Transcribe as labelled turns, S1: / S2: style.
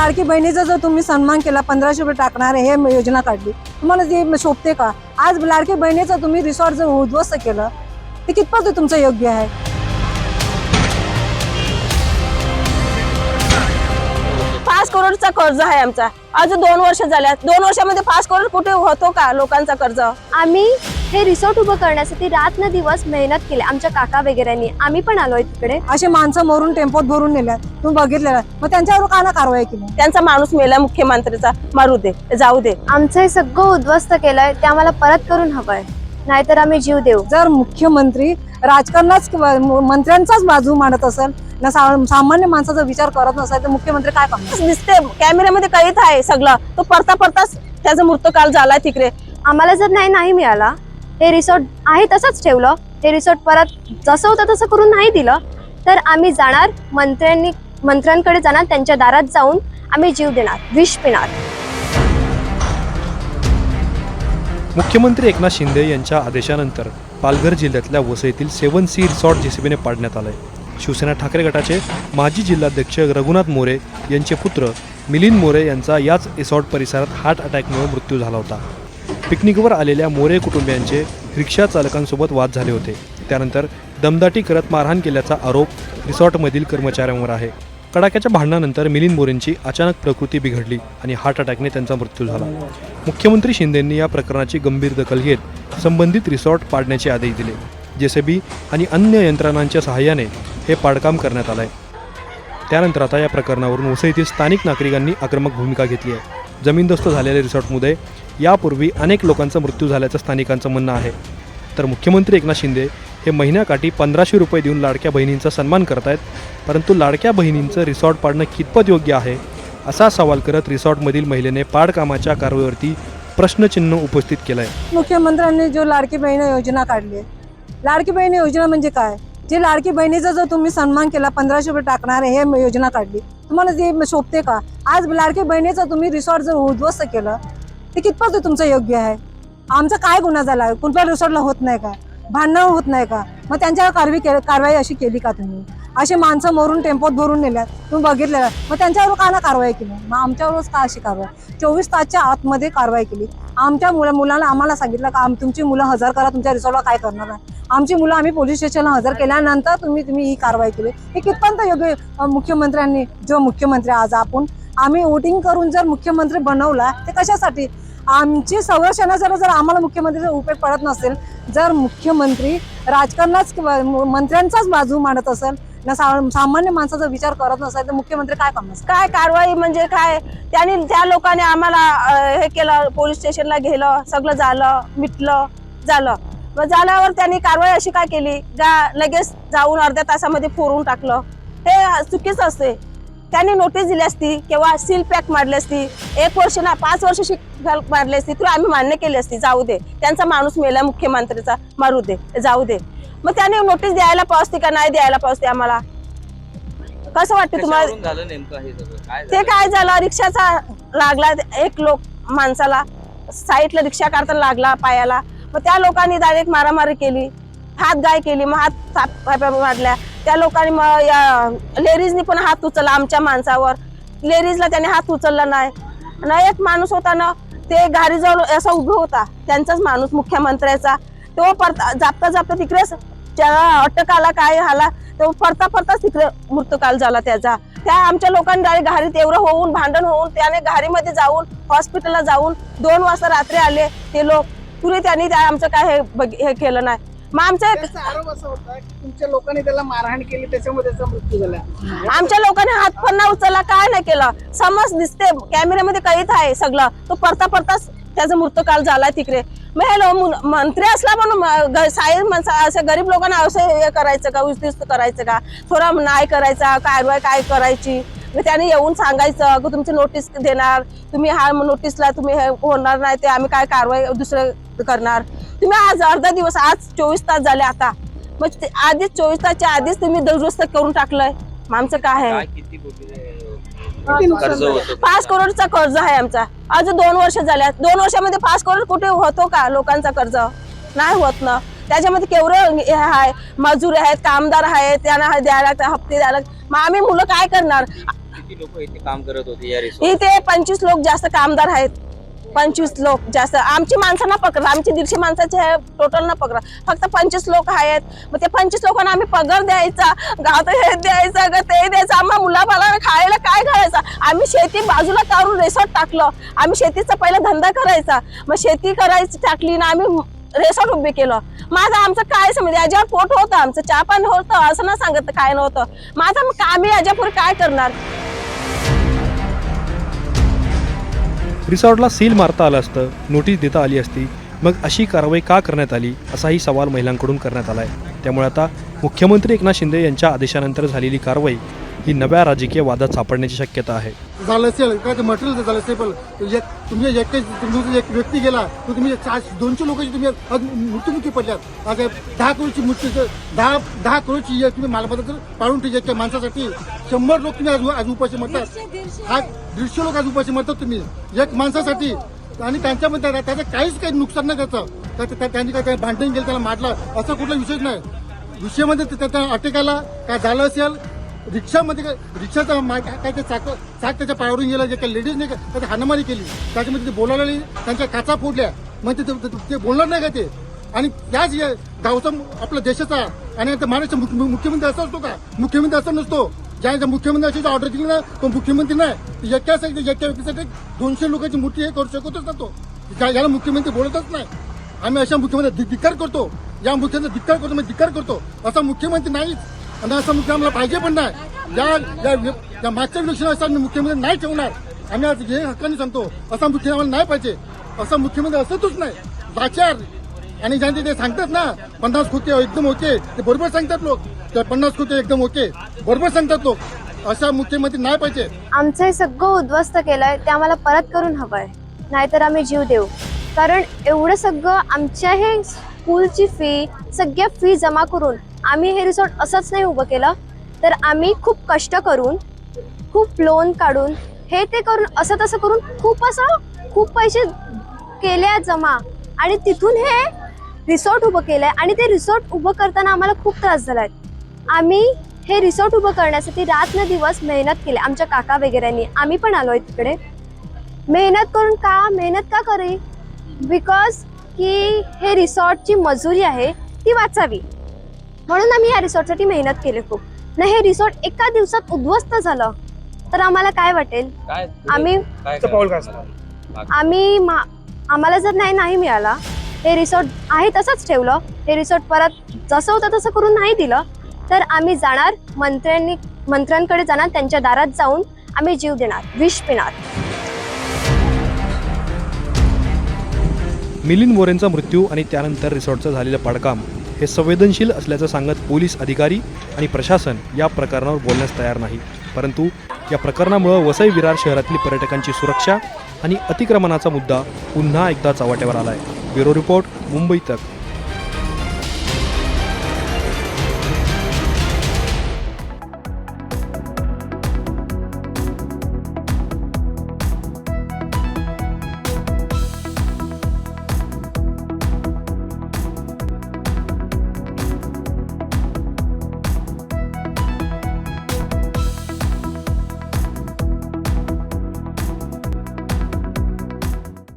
S1: लाडकी बहिणीचा जर तुम्ही सन्मान केला पंधराशे रुपये टाकणार हे म- योजना काढली. तुम्हाला ते म- शोभते का? आज लाडकी बहिणीचं तुम्ही रिसॉर्ट जर उद्ध्वस्त केलं ते कितपत तुमचं योग्य आहे?
S2: पाच करोडचा कर्ज आहे आमचा. अजून दोन वर्ष झाल्या दोन वर्षामध्ये पाच करोड कुठे होतो का लोकांचा कर्ज?
S3: आम्ही हे रिसॉर्ट उभं करण्यासाठी रात न दिवस मेहनत केली. आमच्या काका वगैरेंनी. आम्ही पण आलोय तिकडे.
S1: असे माणसं मरून टेम्पोत भरून नेल्यात. तुम्ही बघितलेलं मग त्यांच्यावर का ना कारवाई केली?
S2: त्यांचा माणूस मेला मुख्यमंत्रीचा मारू दे जाऊ दे.
S3: आमचं हे सगळं उद्ध्वस्त केलंय ते आम्हाला परत करून हवंय. नाहीतर आम्ही जीव देऊ.
S1: जर मुख्यमंत्री राजकारणाच मंत्र्यांचाच बाजू मांडत असेल ना सा- सामान्य माणसाचा विचार करत नसेल तर मुख्यमंत्री काय करणार?
S2: दिसते कॅमेऱ्यामध्ये कैद आहे सगळं. तो परता परताच त्याचा मृत्यूकाल झाला तिकडे.
S3: आम्हाला जर नाही नाही मिळाला हे रिसॉर्ट आहे तसंच ठेवलं. हे रिसॉर्ट परत जसं होतं तसं करून नाही दिलं. तर आम्ही जाणार मंत्र्यांनी मंत्र्यांकडे जाणार त्यांच्या दारात जाऊन आम्ही जीव देणार विष पिणार.
S4: मुख्यमंत्री एकनाथ शिंदे यांच्या आदेशानंतर पालघर जिल्ह्यातल्या वसईतील सेवन सी रिसॉर्ट जेसीबीने पाडण्यात आलंय. शिवसेना ठाकरे गटाचे माजी जिल्हाध्यक्ष रघुनाथ मोरे यांचे पुत्र मिलिंद मोरे यांचा याच रिसॉर्ट परिसरात हार्ट अटॅकमुळे मृत्यू झाला होता. पिकनिकवर आलेल्या मोरे कुटुंबियांचे रिक्षा चालकांसोबत वाद झाले होते. त्यानंतर दमदाटी करत मारहाण केल्याचा आरोप रिसॉर्टमधील कर्मचाऱ्यांवर आहे. कडाक्याच्या भांडणानंतर मिलिंद मोरेंची अचानक प्रकृती बिघडली आणि हार्ट अटॅकने त्यांचा मृत्यू झाला. मुख्यमंत्री शिंदेंनी या प्रकरणाची गंभीर दखल घेत संबंधित रिसॉर्ट पाडण्याचे आदेश दिले. जेसीबी आणि अन्य यंत्रणांच्या सहाय्याने हे पाडकाम करण्यात आलंय. त्यानंतर आता या प्रकरणावरून वसईतील स्थानिक नागरिकांनी आक्रमक भूमिका घेतली आहे. जमीनदोस्त झालेल्या रिसॉर्टमध्ये यापूर्वी अनेक लोकांचा मृत्यू झाल्याचं स्थानिकांचं म्हणणं आहे. तर मुख्यमंत्री एकनाथ शिंदे हे महिन्याकाठी पंधराशे रुपये देऊन लाडक्या बहिणींचा सन्मान करत आहेत परंतु लाडक्या बहिणींचं रिसॉर्ट पाडणं कितपत योग्य आहे असा सवाल करत रिसॉर्टमधील महिलेने पाडकामाच्या कारवाईवरती प्रश्नचिन्ह उपस्थित केलं आहे
S1: मुख्यमंत्र्यांनी जो लाडकी बहीण योजना काढली आहे लाडकी बहिणी योजना म्हणजे काय? जे लाडकी बहिणीचा जर तुम्ही सन्मान केला पंधराशे रुपये टाकणार हे योजना काढली. तुम्हाला ते शोभते का? आज लाडकी बहिणीचं तुम्ही रिसॉर्ट जर उद्ध्वस्त केलं ते कितपत तुमचं योग्य आहे? आमचा काय गुन्हा झाला? आहे कुठल्या रिसॉर्टला होत नाही का? भांडणं होत नाही का? मग त्यांच्यावर कारवाई के- कारवाई अशी केली का तुम्ही? असे माणसं मरून टेम्पोत भरून नेल्या तुम्ही बघितलेलं मग त्यांच्यावर का ना कारवाई केली? मग आमच्यावरच का अशी कारवाई? चोवीस तासच्या आतमध्ये कारवाई केली. आमच्या मुला मुलांना आम्हाला सांगितलं का आम तुमची मुलं हजर करा तुमच्या रिसॉर्टला काय करणार आहे? आमची मुलं आम्ही पोलीस स्टेशनला हजर केल्यानंतर तुम्ही तुम्ही ही कारवाई केली. हे कितपर्यंत योग्य मुख्यमंत्र्यांनी जो मुख्यमंत्री आज आपण आम्ही वोटिंग करून जर मुख्यमंत्री बनवला ते कशासाठी? आमची संरक्षणाचा जर आम्हाला मुख्यमंत्रीचा उपयोग पडत नसेल जर मुख्यमंत्री राजकारणाच किंवा मंत्र्यांचाच बाजू मांडत असेल ना सामान्य माणसाचा विचार करत नसेल तर मुख्यमंत्री काय करणार?
S2: काय कारवाई म्हणजे काय? त्यांनी त्या लोकांनी आम्हाला हे केलं पोलीस स्टेशनला गेलं सगळं झालं मिटलं झालं. मग झाल्यावर त्यांनी कारवाई अशी काय केली? का लगेच जाऊन अर्ध्या तासामध्ये फोरून टाकलं. हे चुकीच असते. त्यांनी नोटीस दिली असती किंवा सील पॅक मारली असती एक वर्ष ना पाच वर्ष शिक मारली असती तर आम्ही मान्य केली असती जाऊ दे. त्यांचा माणूस मेला मुख्यमंत्रीचा. मारू दे जाऊ दे. मग त्याने नोटीस द्यायला पावसते का नाही द्यायला पावसते आम्हाला? कसं वाटतं तुम्हाला? ते काय झालं? रिक्षाचा लागला एक लोक माणसाला. साईडला रिक्षा काढताना लागला पायाला. मग त्या लोकांनी डायरेक्ट मारामारी केली. हात गाय केली मग हात मारल्या. त्या लोकांनी मग या लेडीजनी पण हात उचलला आमच्या माणसावर. लेडीजला त्याने हात उचलला नाही. न एक माणूस होता ना ते गाडीजवळ असा उभं होता. त्यांचाच माणूस मुख्यमंत्र्याचा. तो परता जापता जापता तिकडेच ज्याला अटक आला काय आला तो परता परताच तिकडे मृत्यूकाल झाला त्याचा. त्या आमच्या लोकांनी डायरेक्ट घारीत एवढं होऊन भांडण होऊन त्याने घारीमध्ये जाऊन हॉस्पिटलला जाऊन दोन वाजता रात्री आले ते लोक. पुरे त्यांनी त्या आमचं काय हे बघ- हे केलं नाही. मग आमच्या
S5: त्याचा आरोप असा होता की तुमच्या लोकांनी त्याला मारहाण केली त्याच्यामुळे त्याचा मृत्यू झाला.
S2: आमच्या लोकांनी हात पण नाही उचलला काय नाही केलं. समज दिसते कॅमेऱ्यामध्ये कैद आहे सगळं. तो परता परताच त्याचा मृत्यूकाल झालाय तिकडे. मग हे लो- मुन- मंत्री असला म्हणून म- ग- साहेब माणसं असं गरीब लोकांना असं हे करायचं का? उस्तीस्त करायचं का? थोडा नाही करायचा कारवाई काय करायची? मग त्याने येऊन सांगायचं की तुमची नोटीस देणार. तुम्ही हा नोटीसला तुम्ही हे होणार नाही ते आम्ही काय कारवाई दुसरं करणार? तुम्ही आज अर्धा दिवस आज चोवीस तास झाले आता. मग ते आधीच चोवीस तासच्या आधीच तुम्ही दुरुस्त करून टाकलंय. मग आमचं काय आहे पाच करोडचा कर्ज आहे आमचा. अजून दोन वर्ष झाल्या दोन वर्षामध्ये पाच करोड कुठे होतो का लोकांचा कर्ज? नाही होत ना. त्याच्यामध्ये केवढं हे आहे? मजूर आहेत कामदार आहेत त्यांना द्यायला लागतं हप्ते द्यायला. मग आम्ही मुलं काय करणार?
S6: किती लोक इथे काम करत होते
S2: इथे पंचवीस लोक जास्त कामदार आहेत. पंचवीस लोक जास्त. आमची माणसं ना पकडा आमची दीडशे माणसाचे टोटल ना पकडा फक्त पंचवीस लोक आहेत. मग ते पंचवीस लोकांना आम्ही पगार द्यायचा गावात हे द्यायचं ग ते द्यायचं. आम्हाला मुलाबाला खायला काय घालायचं? आम्ही शेती बाजूला काढून रेसॉर्ट टाकलं. आम्ही शेतीचा पहिला धंदा करायचा. मग शेती करायची टाकली ना आम्ही रेसॉर्ट उभे केलं. माझं आमचं काय समज याच्यावर पोट होतं आमचं. चहा पाणी होतं असं ना सांगत काय नव्हतं. माझं मग आम्ही याच्यापुढे काय करणार?
S4: रिसॉर्टला सील मारता आलं असतं नोटीस देता आली असती. मग अशी कारवाई का करण्यात आली असाही सवाल महिलांकडून करण्यात आला आहे त्यामुळे आता मुख्यमंत्री एकनाथ शिंदे यांच्या आदेशानंतर झालेली कारवाई ही नव्या राजकीय वादात सापडण्याची शक्यता आहे.
S7: झालं असेल काय ते मटेरियल झालं असेल पण एक तुम्ही एकटे तुम्ही एक व्यक्ती गेला तर तुम्ही चार दोनशे लोकांची तुम्ही आज मृत्युमुखी पडल्यात. आज दहा करोडची मृत्यू दहा दहा करोडची एक तुम्ही मालमत्ता जर पाळून ठेवली एका माणसासाठी. शंभर लोक तुम्ही आज आज उपाशी मरतात. हा दीडशे लोक आज उपाशी मरतात तुम्ही. एक माणसासाठी. आणि त्यांच्यामध्ये त्या- त्याचं काहीच काही नुकसान नाही त्याचं त्या- त्या- त्यांनी काय भांडण केलं त्याला मारलं असा कुठला विषय नाही. विषयामध्ये त्या- त्या अटक आला काय झालं असेल रिक्षामध्ये काय रिक्षाचा मा- काय ते चाक चाक त्याच्या पायावरून गेला जे काही लेडीजने त्याची हाणामारी केली. त्याच्यामध्ये ते बोलायला नाही त्यांच्या काचा फोडल्या. म्हणजे ते- ते बोलणार नाही का ते? आणि त्याच या गावचा आपल्या देशाचा आणि आता महाराष्ट्र मुख्य- मुख्यमंत्री असा असतो का? मुख्यमंत्री असा नसतो. ज्या ज्या मुख्यमंत्र्याची ऑर्डर दिली ना तो मुख्यमंत्री नाही. एकासाठी एका व्यक्तीसाठी दोनशे लोकांची मूर्ती हे करू शकतच ना तो याला मुख्यमंत्री बोलतच नाही. आम्ही अशा मुख्यमंत्री धिक्कार करतो. या मुख्यमंत्री धिक्कार करतो मी धिक्कार करतो. असा मुख्यमंत्री नाहीच. आणि असं मुख्य आम्हाला पाहिजे पण नाही. ज्या या- या मागच्या विलक्षण असा मुख्यमंत्री नाही ठेवणार आम्ही आज हे हक्काने सांगतो असा मुख्यमंत्री आम्हाला नाही पाहिजे. असा मुख्यमंत्री असतच नाही. लाचार आणि ज्यांचे ते सांगतात ना पन्नास खोके एकदम ओके ते बरोबर सांगतात लोक. तर पन्नास खोके एकदम ओके बरोबर सांगतात लोक. असा मुख्यमंत्री नाही पाहिजे.
S3: आमचं हे सगळं उद्ध्वस्त केलंय ते आम्हाला परत करून हवंय. नाहीतर आम्ही जीव देऊ. कारण एवढं सगळं आमच्या हे स्कूलची फी सगळ्या फी जमा करून आम्ही हे रिसॉर्ट असंच नाही उभं केलं. तर आम्ही खूप कष्ट करून खूप लोन काढून हे ते करून असं तसं करून खूप असं खूप पैसे केले जमा. आणि तिथून हे रिसॉर्ट उभं केलं आहे आणि ते रिसॉर्ट उभं करताना आम्हाला खूप त्रास झाला आहे आम्ही हे रिसॉर्ट उभं करण्यासाठी रात न दिवस मेहनत केली. आमच्या काका वगैरेनी. आम्ही पण आलो आहे तिकडे. मेहनत करून का? मेहनत का करी? बिकॉज की हे रिसॉर्टची मजुरी आहे ती वाचावी. म्हणून आम्ही या रिसॉर्टसाठी मेहनत केली खूप. ना हे रिसॉर्ट एका दिवसात उद्ध्वस्त झालं. तर आम्हाला काय वाटेल?
S6: काय?
S3: आम्ही
S6: काय?
S3: आम्ही मा- आम्हाला जर नाही नाही मिळाला हे रिसॉर्ट आहे तसंच ठेवलं हे रिसॉर्ट परत जसं होतं तसं करून नाही दिलं तर आम्ही जाणार मंत्र्यांनी मंत्र्यांकडे जाणार त्यांच्या दारात जाऊन आम्ही जीव देणार विष पिणार.
S4: मिलिंद मोरेंचा मृत्यू आणि त्यानंतर रिसॉर्टचं झालेलं पाडकाम हे संवेदनशील असल्याचं सांगत पोलीस अधिकारी आणि प्रशासन या प्रकरणावर बोलण्यास तयार नाही. परंतु या प्रकरणामुळं वसई विरार शहरातील पर्यटकांची सुरक्षा आणि अतिक्रमणाचा मुद्दा पुन्हा एकदा चव्हाट्यावर आला आहे ब्युरो रिपोर्ट मुंबई तक.